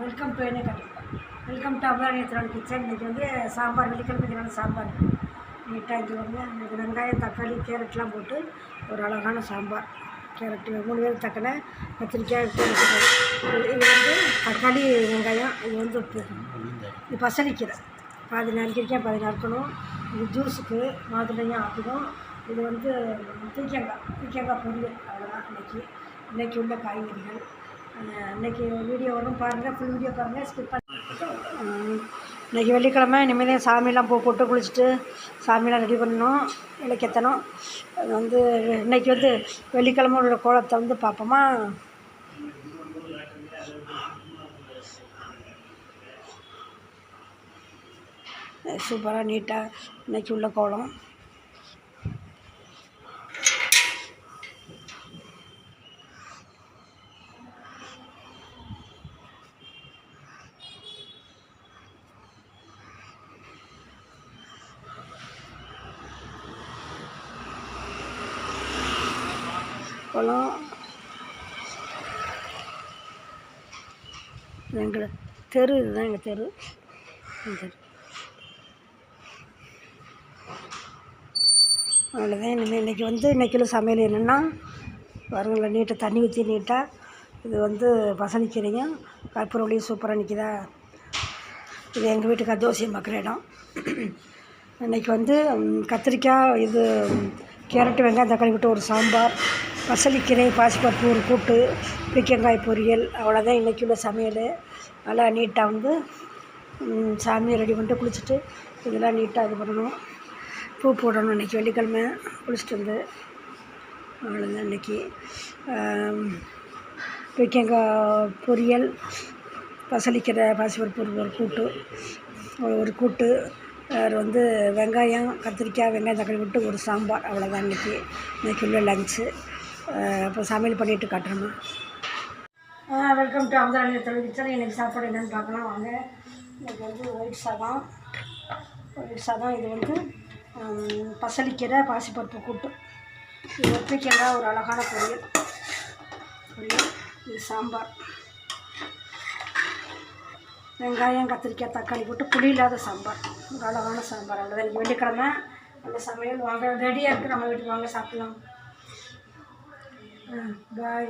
Welcome to என்ன கட்டிப்பேன் welcome to அபராணியத்திரோட கிச்சன் இன்றைக்கி வந்து சாம்பார் வெள்ளிக்கிழமைக்கான சாம்பார். நீட்டாக இங்கே வந்து இன்றைக்கி வெங்காயம் தக்காளி கேரட்லாம் போட்டு ஒரு அழகான சாம்பார். கேரட்டு மூணு பேர் தக்கலை கத்திரிக்காய் இது வந்து தக்காளி வெங்காயம் இது வந்து இது பசலிக்கீரை பாதி நறுக்கிருக்கேன் பாதி நறுக்கணும் இது ஜூஸுக்கு மாதுளையும் ஆப்பிடும் இது வந்து தீக்கங்காய் தீக்கங்காய் பொரியல். அவ்வளோதான் இன்றைக்கி இன்றைக்கி உள்ள காய்கறிகள். இன்றைக்கி வீடியோ வரும் பாருங்கள் ஃபுல் வீடியோ பாருங்கள் ஸ்கிப் இன்றைக்கி வெள்ளிக்கிழமை இனிமேல் சாமியெலாம் பூ போட்டு குளிச்சுட்டு சாமியெலாம் ரெடி பண்ணணும் விளக்கேற்றணும் அது வந்து இன்றைக்கி வந்து வெள்ளிக்கிழமை உள்ள கோலத்தை வந்து பார்ப்போமா? சூப்பராக நீட்டாக இன்றைக்கி உள்ள கோலம். குளம் எங்கள் தெரு இதுதான் எங்கள் தெரு. தெரு. அவ்வளோதான் இனிமேல் இன்றைக்கி வந்து இன்றைக்கில சமையல் என்னென்னா வருங்கள நீட்டாக தண்ணி ஊற்றி நீட்டாக இது வந்து பசலிக்கீரையும் கற்பூரவளியும் சூப்பராக நிற்கிதா இது எங்கள் வீட்டுக்கு தோசையும் மக்கள் இடம். இன்றைக்கி வந்து கத்திரிக்காய் இது கேரட்டு வெங்காயம் தக்காளி விட்டு ஒரு சாம்பார் பசலிக்கீரை பாசிப்பருப்பு ஒரு கூட்டு பீக்கங்காய் பொரியல் அவ்வளோதான் இன்றைக்கி உள்ள சமையல். நல்லா நீட்டாக வந்து சாமியை ரெடி பண்ணிட்டு குளிச்சுட்டு இதெல்லாம் நீட்டாக இது பண்ணணும். பூ போடணும் இன்றைக்கி வெள்ளிக்கிழமை. குளிச்சுட்டு வந்து அவ்வளோதான் இன்றைக்கி பீக்கங்காய் பொரியல் பசலிக்கீரை பாசிப்பருப்பு ஒரு கூட்டு ஒரு கூட்டு வேறு வந்து வெங்காயம் கத்திரிக்காய் வெங்காயம் தக்காளி விட்டு ஒரு சாம்பார். அவ்வளோதான் இன்றைக்கி இன்றைக்கி உள்ள லஞ்சு இப்போ சமையல் பண்ணிவிட்டு காட்டுறோமா வெல்கம் டு அமதாரணி தொழில் கிச்சன் இன்றைக்கி சாப்பாடு என்னென்னு பார்க்கலாம் வாங்க. இன்றைக்கி வந்து ஒயிட் சாதம். ஒயிட் சாதம். இது வந்து பசலிக்கீரை பாசிப்பருப்பு கூட்டு. இது ஒப்பிக்கெல்லாம் ஒரு அழகான பொரியல். பொரியல். இது சாம்பார். வெங்காயம் கத்திரிக்காய் தக்காளி போட்டு புளி இல்லாத சாம்பார். ஒரு அழகான சாம்பார் அவ்வளோதான் இன்றைக்கி வெள்ளிக்கிழமை அந்த சமையல் வாங்க ரெடியாக இருக்குது நம்ம வீட்டுக்கு வாங்க சாப்பிட்லாம். பாய்